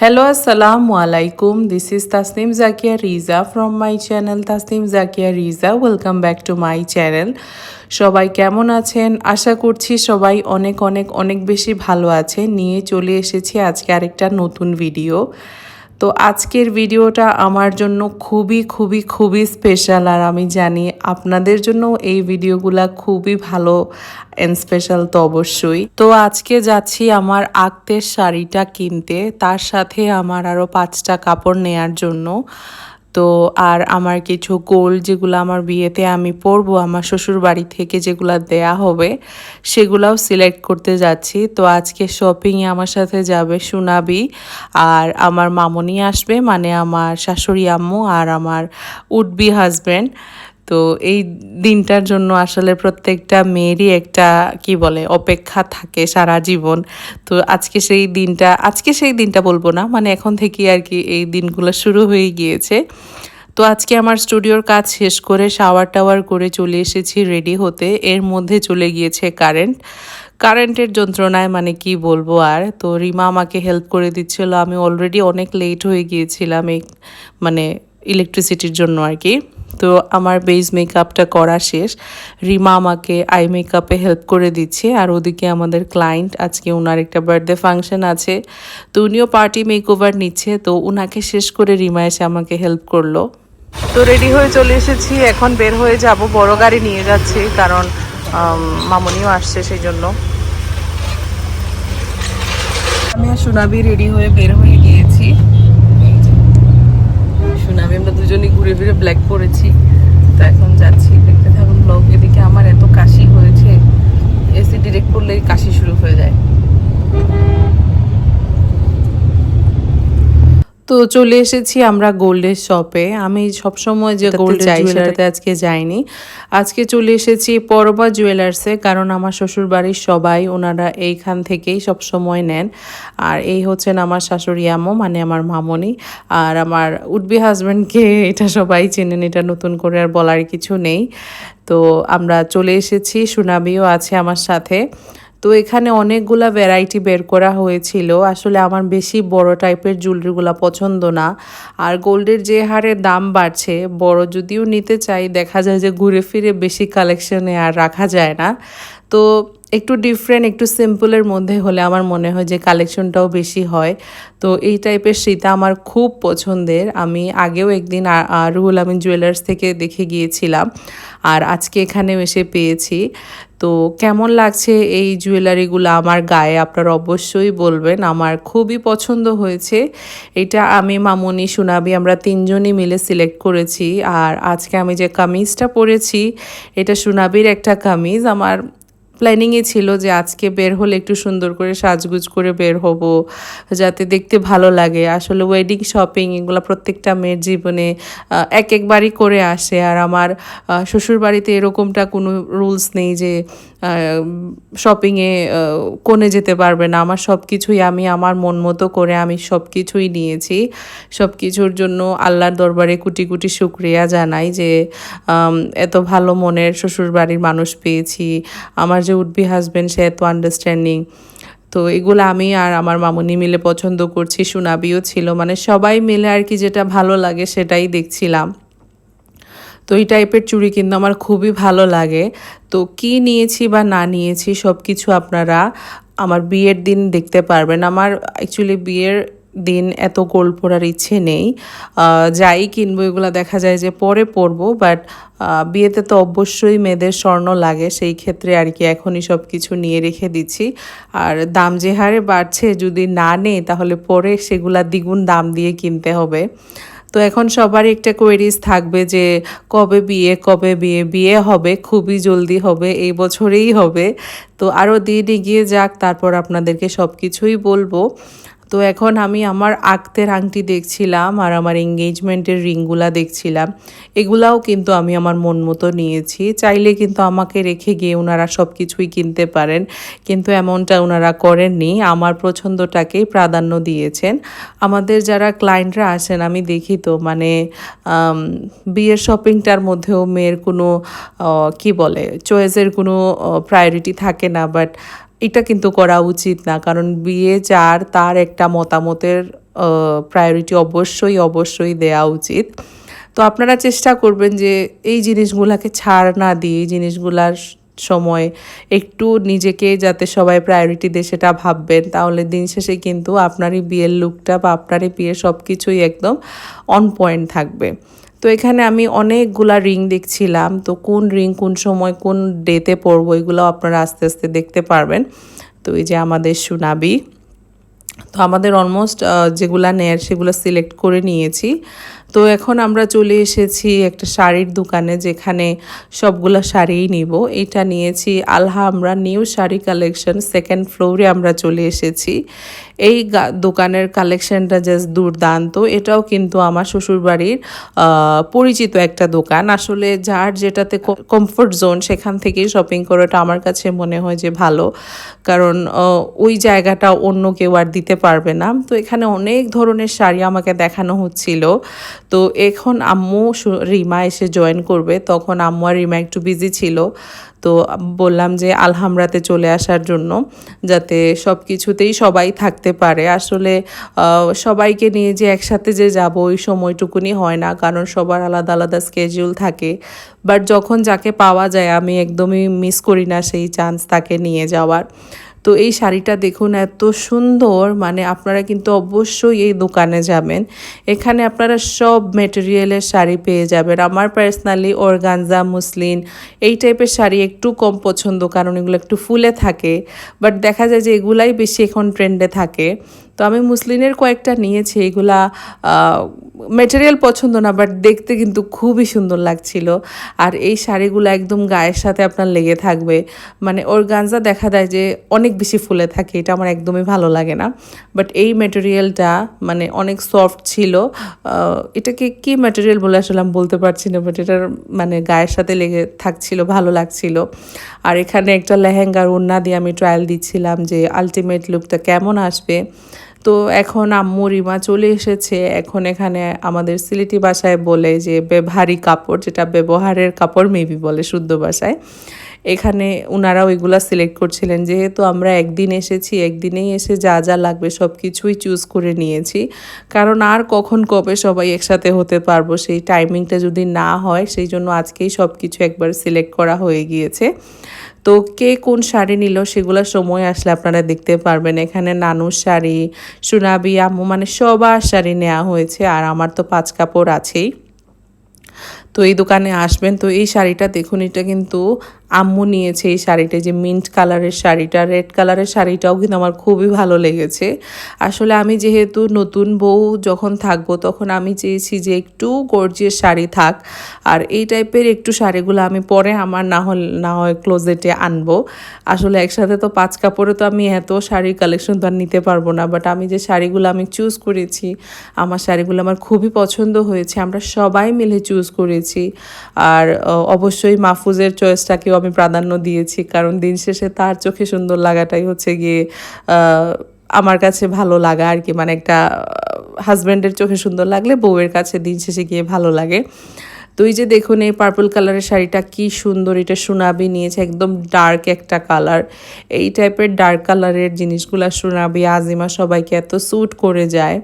Hello, Assalamu alaikum. This is Tasnim Zakia Riza from my channel Tasnim Zakia Riza. Welcome back to my channel. সবাই কেমন আছেন আশা করছি সবাই অনেক অনেক অনেক বেশি ভালো আছে নিয়ে চলে এসেছি আজকে আরেকটা নতুন ভিডিও তো আজকের ভিডিওটা আমার জন্য খুবই খুবই খুবই স্পেশাল আর আমি জানি আপনাদের জন্য এই ভিডিওগুলা খুবই ভালো অ্যান্ড স্পেশাল তো অবশ্যই। তো আজকে যাচ্ছি আমার আক্তের শাড়িটা কিনতে, তার সাথে আমার আরও পাঁচটা কাপড় নেয়ার জন্য। তো আর আমার কিছু গোল যেগুলো আমার বিয়েতে আমি পরবো আমার শ্বশুর বাড়ি থেকে যেগুলো দেয়া হবে, সেগুলাও সিলেক্ট করতে যাচ্ছি। তো আজকে শপিংয়ে আমার সাথে যাবে সুনাবি আর আমার মামনি আসবে মানে আমার শাশুড়ি আম্মু আর আমার উডবি হাজব্যান্ড তো এই দিনটার জন্য আসলে প্রত্যেকটা মেয়েরই একটা, কি বলে, অপেক্ষা থাকে সারা জীবন। তো আজকে সেই দিনটা, আজকে সেই দিনটা বলব না মানে এখন থেকে আর কি এই দিনগুলো শুরু হয়ে গিয়েছে। তো আজকে আমার স্টুডিওর কাজ শেষ করে শাওয়ার টাওয়ার করে চলে এসেছি রেডি হতে। এর মধ্যে চলে গিয়েছে কারেন্ট। কারেন্টের যন্ত্রণায় মানে কি বলব আর, তো রিমা আমাকে হেল্প করে দিচ্ছিল। আমি অলরেডি অনেক লেট হয়ে গিয়েছিলাম এই মানে ইলেকট্রিসিটির জন্য আর কি। তো আমার বেস মেকআপটা করা শেষ। রিমা আমাকে আই মেকআপে হেল্প করে দিচ্ছে। আর ওদিকে আমাদের ক্লায়েন্ট আজকে ওনার একটা বার্থডে ফাংশন আছে। তো উনিও পার্টি মেকওভার নিচ্ছে। তো ওনাকে শেষ করে রিমা এসে আমাকে হেল্প করল। তো রেডি হয়ে চলে এসেছি। এখন বের হয়ে যাব। বড় গাড়ি নিয়ে যাচ্ছি। কারণ মামনিও আসছে সেই জন্য আমি আর সুনাবি রেডি হয়ে বের হয়ে গিয়েছি সুনামি আমরা দুজনই ঘুরে ফিরে ব্ল্যাক পরেছি তো এখন যাচ্ছি দেখতে থাকুন ব্লগ এদিকে আমার এত কাশি হয়েছে এসি ডিরেক্ট করলেই কাশি শুরু হয়ে যায় তো চলে এসেছি আমরা গোল্ডের শপে আমি সবসময় যে গোল্ড যাই সেটাতে আজকে যাইনি। আজকে চলে এসেছি পরবা জুয়েলার্সে কারণ আমার শ্বশুর বাড়ির সবাই ওনারা এইখান থেকেই সব সময় নেন। আর এই হচ্ছেন আমার শাশুড়ি আম্মু মানে আমার মামনি। আর আমার উডবি হাজব্যান্ডকে এটা সবাই চেনেন এটা নতুন করে আর বলার কিছু নেই। তো আমরা চলে এসেছি সুনাবিও আছে আমার সাথে। তো এখানে অনেকগুলা ভ্যারাইটি বের করা হয়েছিল। আসলে আমার বেশি বড় টাইপের জুয়েলারিগুলো পছন্দ না। আর গোল্ডের যে হারে দাম বাড়ছে, বড় যদিও নিতে চাই, দেখা যায় যে ঘুরে ফিরে বেশি কালেকশনে আর রাখা যায় না। তো একটু ডিফারেন্ট একটু সিম্পলের মধ্যে হলে আমার মনে হয় যে কালেকশনটাও বেশি হয়। তো এই টাইপের সীতা আমার খুব পছন্দের। আমি আগেও একদিন রুহুল আমিন জুয়েলার্স থেকে দেখে গিয়েছিলাম আর আজকে এখানেও এসে পেয়েছি। তো কেমন লাগছে এই জুয়েলারিগুলো আমার গায়ে? আপনারা অবশ্যই বলবেন। আমার খুবই পছন্দ হয়েছে। এটা আমি, মামুনি সুনাবি আমরা তিনজনই মিলে সিলেক্ট করেছি। আর আজকে আমি যে কামিজটা পরেছি, এটা সুনাবির একটা কামিজ। আমার প্ল্যানিংয়ে ছিল যে আজকে বের হলে একটু সুন্দর করে সাজগুজ করে বের হব, যাতে দেখতে ভালো লাগে। আসলে ওয়েডিং শপিং এগুলো প্রত্যেকটা মেয়ের জীবনে এক একবারই করে আসে। আর আমার শ্বশুরবাড়িতে শ্বশুর বাড়িতে এরকমটা কোনো রুলস নেই যে শপিংয়ে কোণে যেতে পারবে না। আমার সব কিছুই আমি, আমার মন মতো করে আমি সব কিছুই নিয়েছি। সব কিছুর জন্য আল্লাহর দরবারে কুটি কুটি শুক্রিয়া জানাই যে এত ভালো মনের শ্বশুর বাড়ির মানুষ পেয়েছি। আমার যে উডবি হাজব্যান্ড সে এত আন্ডারস্ট্যান্ডিং তো এগুলো আমি আর আমার মামুনি মিলে পছন্দ করছি, সুনাবিও ছিল। মানে সবাই মিলে আর কি যেটা ভালো লাগে সেটাই দেখছিলাম। তো এই টাইপের চুড়ি কিন্তু আমার খুবই ভালো লাগে। তো কি নিয়েছি বা না নিয়েছি সব কিছু আপনারা আমার বিয়ের দিন দেখতে পারবেন। আমার অ্যাকচুয়ালি বিয়ের দিন এত গোল্ড পরার ইচ্ছে নেই। যাই কিনবো, এগুলো দেখা যায় যে পরে পরবো বাট বিয়েতে তো অবশ্যই মেয়েদের স্বর্ণ লাগে, সেই ক্ষেত্রে আর কি এখনই সব কিছু নিয়ে রেখে দিচ্ছি। আর দাম যে হারে বাড়ছে, যদি না নেই, তাহলে পরে সেগুলা দ্বিগুণ দাম দিয়ে কিনতে হবে। তো এখন সবার একটা কোয়েরিজ থাকবে যে কবে বিয়ে কবে বিয়ে বিয়ে হবে, খুবই জলদি হবে, এই বছরেই হবে। তো আরও দিন এগিয়ে যাক, তারপর আপনাদেরকে সব কিছুই বলব। তো এখন আমি আমার আক্তের আংটি দেখছিলাম আর আমার এঙ্গেজমেন্টের রিংগুলা দেখছিলাম। এগুলাও কিন্তু আমি আমার মন মতো নিয়েছি। চাইলে কিন্তু আমাকে রেখে গিয়ে ওনারা সব কিছুই কিনতে পারেন। কিন্তু এমনটা ওনারা করেননি। আমার পছন্দটাকেই প্রাধান্য দিয়েছেন। আমাদের যারা ক্লায়েন্টরা আসেন আমি দেখি তো মানে বিয়ের শপিংটার মধ্যেও মেয়ের কোনো কি বলে চয়েসের কোনো প্রায়োরিটি থাকে না। বাট এটা কিন্তু করা উচিত না, কারণ বিয়ে যার তার একটা মতামতের প্রায়োরিটি অবশ্যই অবশ্যই দেওয়া উচিত। তো আপনারা চেষ্টা করবেন যে এই জিনিসগুলোকে ছাড় না দিয়ে, এই জিনিসগুলার সময় একটু নিজেকে যাতে সবাই প্রায়োরিটি দিয়ে সেটা ভাববেন, তাহলে দিন শেষে কিন্তু আপনারই বিয়ের লুকটা বা আপনারই বিয়ের সব কিছুই একদম অন পয়েন্ট থাকবে। তো এখানে আমি অনেকগুলা রিং দেখছিলাম। তো কোন রিং কোন সময় কোন ডেতে পরবো এগুলো আপনারা আস্তে আস্তে দেখতে পারবেন। তো এই যে আমাদের সুনাবি। তো আমাদের অলমোস্ট যেগুলা নেয়ার সেগুলো সিলেক্ট করে নিয়েছি। তো এখন আমরা চলে এসেছি একটা শাড়ির দোকানে যেখানে সবগুলো শাড়িই নিব। এটা নিয়েছি আলহা আমরা নিউ শাড়ি কালেকশন সেকেন্ড ফ্লোরে আমরা চলে এসেছি। এই দোকানের কালেকশনটা জাস্ট দুর্দান্ত। এটাও কিন্তু আমার শ্বশুরবাড়ির পরিচিত একটা দোকান। আসলে যার যেটাতে কমফোর্ট জোন সেখান থেকেই শপিং করাটা আমার কাছে মনে হয় যে ভালো। কারণ ওই জায়গাটা অন্য কেউ আর দিতে পারবে না। তো এখানে অনেক ধরনের শাড়ি আমাকে দেখানো হচ্ছিল। তো এখন আম্মু রিমা এসে জয়েন করবে। তখন আম্মু আর রিমা একটু বিজি ছিল। তো বললাম যে, আলহামরাতে চলে আসার জন্য যাতে সব কিছুতেই সবাই থাকতে পারে। আসলে সবাইকে নিয়ে যে একসাথে যে যাব, ওই সময়টুকুনি হয় না, কারণ সবার আলাদা আলাদা স্কেজিউল থাকে। বাট যখন যাকে পাওয়া যায়, আমি একদমই মিস করি না সেই চান্স তাকে নিয়ে যাওয়ার। তো এই শাড়িটা দেখুন, এত সুন্দর। মানে আপনারা কিন্তু অবশ্যই এই দোকানে যাবেন। এখানে আপনারা সব মেটেরিয়ালের শাড়ি পেয়ে যাবেন। আমার পার্সোনালি অর্গানজা মুসলিন এই টাইপের শাড়ি একটু কম পছন্দ, কারণ এগুলো একটু ফুলে থাকে। বাট দেখা যায় যে এগুলাই বেশি এখন ট্রেন্ডে থাকে। তো আমি মুসলিনের কয়েকটা নিয়েছি, এগুলা মেটেরিয়াল পছন্দ না বাট দেখতে কিন্তু খুবই সুন্দর লাগছিল। আর এই শাড়িগুলো একদম গায়ের সাথে আপনার লেগে থাকবে। মানে ওর গাঞ্জা দেখা দেয় যে অনেক বেশি ফুলে থাকে, এটা আমার একদমই ভালো লাগে না। বাট এই মেটেরিয়ালটা মানে অনেক সফট ছিল। এটাকে কি ম্যাটেরিয়াল বলে আসলে আমি বলতে পারছি না বাট এটার মানে গায়ের সাথে লেগে থাকছিল, ভালো লাগছিল। আর এখানে একটা লেহেঙ্গার ওড়না দিয়ে আমি ট্রায়াল দিচ্ছিলাম যে আলটিমেট লুকটা কেমন আসবে। তো এখন আম্মু রিমা চলে এসেছে। এখন এখানে আমাদের সিলেটি বাসায় বলে যে ভারী কাপড়, যেটা ব্যবহারের কাপড় মেবি বলে শুদ্ধ ভাষায়। এখানে ওনারা ওইগুলা সিলেক্ট করছিলেন, যেহেতু আমরা একদিন এসেছি, একদিনেই এসে যা যা লাগবে সব কিছুই চুজ করে নিয়েছি। কারণ আর কখন কবে সবাই একসাথে হতে পারব, সেই টাইমিংটা যদি না হয়, সেই জন্য আজকেই সব কিছু একবার সিলেক্ট করা হয়ে গিয়েছে। তো কে কোন শাড়ি নিল, সেগুলো সময় আসলে আপনারা দেখতে পারবেন। এখানে নানুর শাড়ি, সুনাবি, আম্মু মানে সবার শাড়ি নেওয়া হয়েছে, আর আমার তো পাঁচ কাপড় আছেই। তো এই দোকানে আসবেন, তো এই শাড়িটা দেখুন, এটা কিন্তু আম্মু নিয়েছে এই শাড়িটা যে মিন্ট কালারের শাড়িটা রেড কালারের শাড়িটাও কিন্তু আমার খুবই ভালো লেগেছে। আসলে আমি যেহেতু নতুন বউ যখন থাকব, তখন আমি চেয়েছি যে একটু গর্জিয়াস শাড়ি থাক। আর এই টাইপের একটু শাড়িগুলো আমি পরে আমার না হল, না হয় ক্লোজেটে আনব। আসলে একসাথে তো পাঁচ কাপড়ে তো আমি এত শাড়ির কালেকশন তো আর নিতে পারব না। বাট আমি যে শাড়িগুলো আমি চুজ করেছি, আমার শাড়িগুলো আমার খুবই পছন্দ হয়েছে, আমরা সবাই মিলে চুজ করেছি। আর অবশ্যই মাহফুজের চয়েসটাকেও আমি প্রাধান্য দিয়েছি, কারণ দিন শেষে তার চোখে সুন্দর লাগাটাই হচ্ছে গিয়ে আমার কাছে ভালো লাগা আর কি। মানে একটা হাজব্যান্ডের চোখে সুন্দর লাগলে বউয়ের কাছে দিন শেষে গিয়ে ভালো লাগে। তো এই যে দেখুন, এই পার্পল কালারের শাড়িটা কি সুন্দর, এটা সোনাবি নিয়েছে, একদম ডার্ক একটা কালার এই টাইপের ডার্ক কালারের জিনিসগুলো সোনাবি, আজিমা সবাইকে এত স্যুট করে যায়।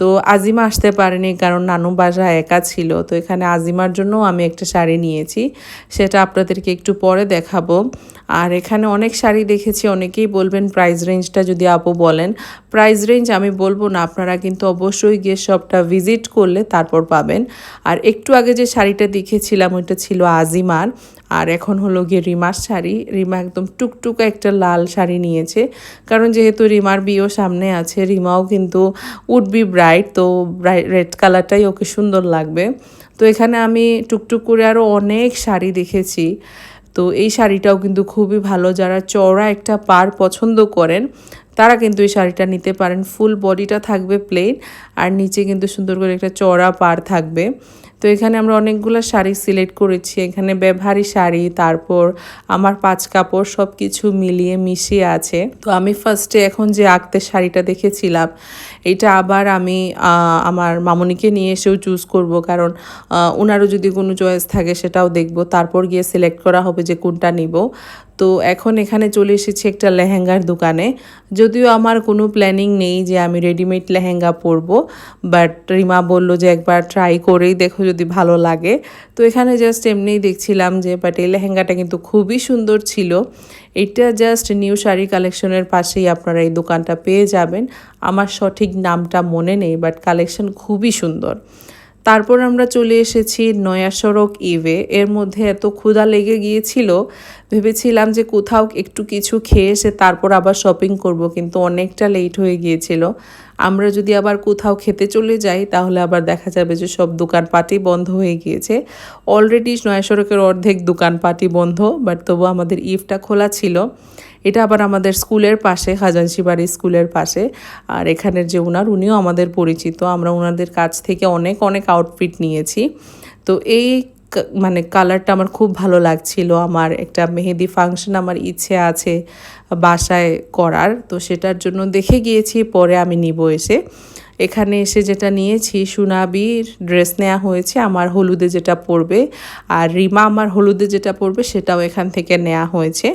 তো আজিমা আসতে পারেনি কারণ নানু বাসা একা ছিল। তো এখানে আজিমার জন্য আমি একটা শাড়ি নিয়েছি। সেটা আপনাদেরকে একটু পরে দেখাবো। আর এখানে অনেক শাড়ি দেখেছি, অনেকেই বলবেন প্রাইস রেঞ্জটা যদি আপু বলেন। প্রাইস রেঞ্জ আমি বলব না, আপনারা কিন্তু অবশ্যই গিয়ে শপটা ভিজিট করলে তারপর পাবেন। আর একটু আগে যে শাড়িটা দেখেছিলাম, ওইটা ছিল আজিমার। আর এখন হলো গিয়ে রিমার শাড়ি। রিমা একদম টুকটুকা একটা লাল শাড়ি নিয়েছে। কারণ যেহেতু রিমার বিয়েও সামনে আছে, রিমাও কিন্তু উড বি ব্রাইট তো রেড কালারটাই ওকে সুন্দর লাগবে। তো এখানে আমি টুকটুক করে আরও অনেক শাড়ি দেখেছি। তো এই শাড়িটাও কিন্তু খুবই ভালো। যারা চওড়া একটা পার পছন্দ করেন, তারা কিন্তু এই শাড়িটা নিতে পারেন। ফুল বডিটা থাকবে প্লেন আর নিচে কিন্তু সুন্দর করে একটা চওড়া পার থাকবে। তো এখানে আমরা অনেকগুলো শাড়ি সিলেক্ট করেছি। এখানে ব্যবহারী শাড়ি, তারপর আমার পাঁচ কাপড় সব কিছু মিলিয়ে মিশিয়ে আছে। তো আমি ফার্স্টে এখন যে আঁকতে শাড়িটা দেখেছিলাম, এটা আবার আমি আমার মামনিকে নিয়ে এসেও চুজ করব। কারণ ওনারও যদি কোনো চয়েস থাকে সেটাও দেখব। তারপর গিয়ে সিলেক্ট করা হবে যে কোনটা নিব। তো এখন এখানে চলে এসেছি একটা লেহেঙ্গার দোকানে। যদিও আমার কোনো প্ল্যানিং নেই যে আমি রেডিমেড লেহেঙ্গা পরবো বাট রিমা বলল যে একবার ট্রাই করেই দেখো যদি ভালো লাগে। তো এখানে জাস্ট এমনিই দেখছিলাম যে বাট এই লেহেঙ্গাটা কিন্তু খুবই সুন্দর ছিল। এটা জাস্ট নিউ শাড়ি কালেকশনের পাশেই আপনারা এই দোকানটা পেয়ে যাবেন। আমার সঠিক নামটা মনে নেই বাট কালেকশন খুবই সুন্দর। তারপর আমরা চলে এসেছি নয়া সড়ক ইভে। এর মধ্যে এত ক্ষুধা লেগে গিয়েছিল, ভেবেছিলাম যে কোথাও একটু কিছু খেয়ে এসে তারপর আবার শপিং করব, কিন্তু অনেকটা লেট হয়ে গিয়েছিল। আমরা যদি আবার কোথাও খেতে চলে যাই, তাহলে আবার দেখা যাবে যে সব দোকানপাটই বন্ধ হয়ে গিয়েছে। অলরেডি নয়া সড়কের অর্ধেক দোকানপাটই বন্ধ বাট তবু আমাদের ইভটা খোলা ছিল। এটা আবার আমাদের স্কুলের পাশে খাজানসি বাড়ি স্কুলের পাশে। আর এখানের যে ওনার উনিও আমাদের পরিচিত। আমরা ওনাদের কাছ থেকে অনেক অনেক আউটফিট নিয়েছি। তো এই মানে কালারটা আমার খুব ভালো লাগছিল। আমার একটা মেহেদি ফাংশন আমার ইচ্ছে আছে বাসায় করার। তো সেটার জন্য দেখে গিয়েছি, পরে আমি নিব এসে। এখানে এসে যেটা নিয়েছি, সুনাবির ড্রেস নেওয়া হয়েছে, আমার হলুদে যেটা পরবে, আর রিমা আমার হলুদে যেটা পরবে সেটাও এখান থেকে নেওয়া হয়েছে।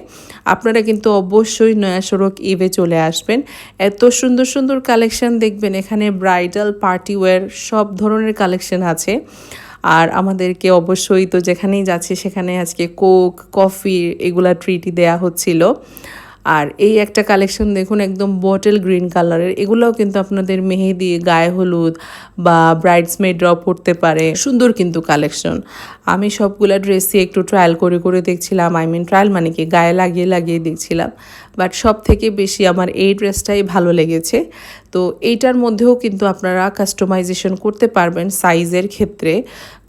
আপনারা কিন্তু অবশ্যই নয়া সড়ক ইভে চলে আসবেন। এত সুন্দর সুন্দর কালেকশন দেখবেন, এখানে ব্রাইডাল, পার্টি ওয়্যার সব ধরনের কালেকশন আছে। আর আমাদেরকে অবশ্যই তো যেখানেই যাচ্ছি সেখানে আজকে কোক, কফি এগুলা ট্রিটি দেয়া হচ্ছিল। আর এই একটা কালেকশন দেখুন, একদম বটল গ্রিন কালারের এগুলোও কিন্তু আপনাদের মেহেদি, গায়ে হলুদ বা ব্রাইডসমেডরাও পরতে পারে। সুন্দর কিন্তু কালেকশন আমি সবগুলা ড্রেসই একটু ট্রায়াল করে করে দেখছিলাম। আই মিন ট্রায়াল মানে কি? গায়ে লাগিয়ে লাগিয়ে দেখছিলাম। বাট সব থেকে বেশি আমার এই ড্রেসটাই ভালো লেগেছে। তো এইটার মধ্যেও কিন্তু আপনারা কাস্টমাইজেশন করতে পারবেন সাইজের ক্ষেত্রে।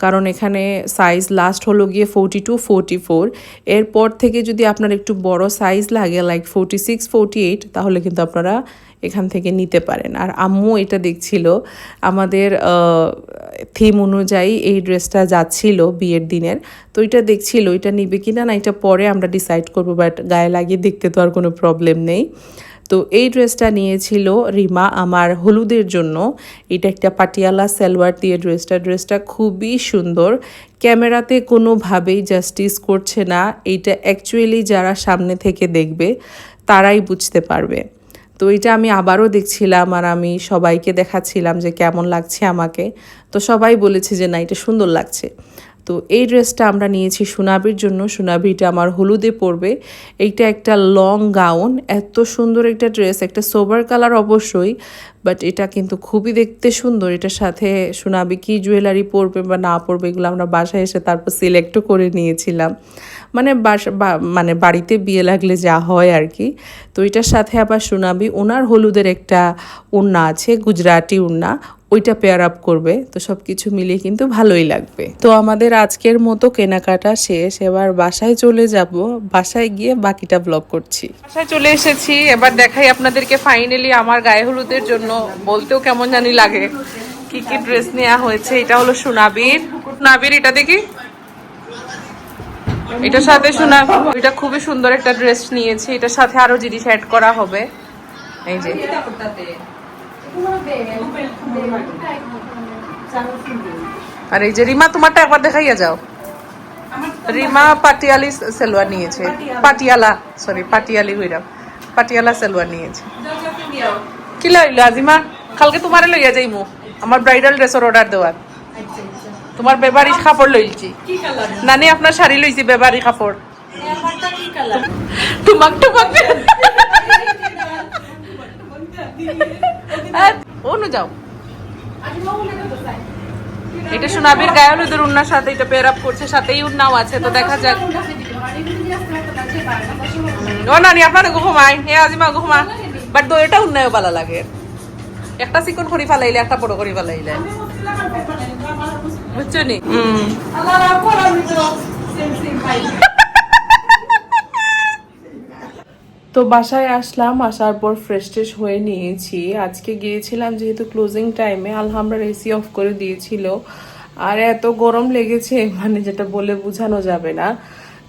কারণ এখানে সাইজ লাস্ট হলো গিয়ে ফোরটি টু ফোরটি ফোর এরপর থেকে যদি আপনার একটু বড় সাইজ লাগে like forty six forty eight তাহলে কিন্তু আপনারা এখান থেকে নিতে পারেন। আর আম্মু এটা দেখছিল, আমাদের থিম অনুযায়ী এই ড্রেসটা যাচ্ছিল বিয়ের দিনের। তো এটা দেখছিল, এটা নিবে কিনা না এটা পরে আমরা ডিসাইড করব বাট গায়ে লাগিয়ে দেখতে তো আর কোনো প্রবলেম নেই। তো এই ড্রেসটা নিয়েছিল রিমা আমার হলুদের জন্য। এটা একটা পাটিয়ালা সালোয়ার দিয়ে ড্রেসটা ড্রেসটা খুবই সুন্দর। ক্যামেরাতে কোনোভাবেই জাস্টিস করছে না। এইটা অ্যাকচুয়ালি যারা সামনে থেকে দেখবে, তারাই বুঝতে পারবে। তো এটা আমি আবারও দেখছিলাম আর আমি সবাইকে দেখাচ্ছিলাম যে কেমন লাগছে আমাকে। তো সবাই বলেছে যে না, এটা সুন্দর লাগছে। তো এই ড্রেসটা আমরা নিয়েছি সুনাবির জন্য। সুনাবিটা আমার হলুদে পরবে। এইটা একটা লং গাউন এত সুন্দর একটা ড্রেস একটা সোবার কালার অবশ্যই বাট এটা কিন্তু খুবই দেখতে সুন্দর। এটার সাথে সুনাবি কি জুয়েলারি পরবে বা না পরবে এগুলো আমরা বাসায় এসে তারপর সিলেক্টও করে নিয়েছিলাম। মানে বাসা মানে বাড়িতে বিয়ে লাগলে যা হয় আর কি। তো এটার সাথে আবার সুনাবি ওনার হলুদের একটা উন্না আছে, গুজরাটি উন্না। ওইটা পেয়ার আপ করবে, তো সব কিছু মিলিয়ে কিন্তু ভালোই লাগবে। তো আমাদের আজকের মতো কেনাকাটা শেষ, এবার বাসায় চলে যাব, বাসায় গিয়ে বাকিটা ব্লগ করছি। বাসায় চলে এসেছি, এবার দেখাই আপনাদেরকে ফাইনালি আমার গায়ে হলুদের জন্য, বলতেও কেমন জানি লাগে, কি কি ড্রেস নেওয়া হয়েছে, এটা হলো সোনাবির। সোনাবির, এটা দেখি। এটার সাথে শোনা এটা খুবই সুন্দর একটা ড্রেস নিয়েছি, এটার সাথে আরও জিনিস অ্যাড করা হবে। এই যে। আর এই যে রিমা তোমারটা একবার দেখাইয়া যাও রিমা পাটিয়ালি সেলোয়ার নিয়েছে পাটিয়ালা সরি পাটিয়ালি হইরাম পাটিয়ালা সেলোয়ার নিয়েছে কি লইলো আজিমা কালকে তোমারে লইয়া যাইমু আমার ব্রাইডাল ড্রেসের অর্ডার দেওয়ার তোমার বেবারি কাপড় লইছি নানি আপনার শাড়ি লইছি বেবারি কাপড় তোমাক তোমাক ও নু যাও। এটা সোনাবির গায়ে হলুদের উন্নার সাথে এটা পেয়ার আপ করছে, সাথেই উন্নাও আছে, তো দেখা যাক। ও নানি, আপনার ঘুমাই হে আজিমা ঘুমা। বাট তো এটা উন্নয় ভালো লাগে। একটা চিকন করি ফেলাইলে, একটা বড় করি ফেলাইলে। বুঝছ নি? হুম তো বাসায় আসলাম, আসার পর ফ্রেশ ট্রেশ হয়ে নিয়েছি। আজকে গিয়েছিলাম যেহেতু ক্লোজিং টাইমে আলহামরা এসি অফ করে দিয়েছিল। আর এত গরম লেগেছে মানে যেটা বলে বোঝানো যাবে না।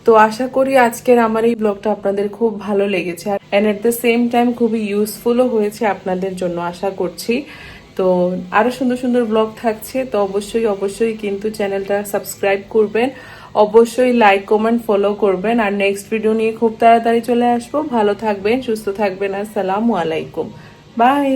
তো আশা করি আজকের আমার এই ব্লগটা আপনাদের খুব ভালো লেগেছে। আর and at the same time খুবই ইউজফুলও হয়েছে আপনাদের জন্য, আশা করছি। তো আরও সুন্দর সুন্দর ব্লগ থাকছে, তো অবশ্যই অবশ্যই কিন্তু চ্যানেলটা সাবস্ক্রাইব করবেন। অবশ্যই লাইক কমেন্ট ফলো করবেন। আর নেক্সট ভিডিও নিয়ে খুব তাড়াতাড়ি চলে আসব। ভালো থাকবেন, সুস্থ থাকবেন। আসসালামু আলাইকুম। বাই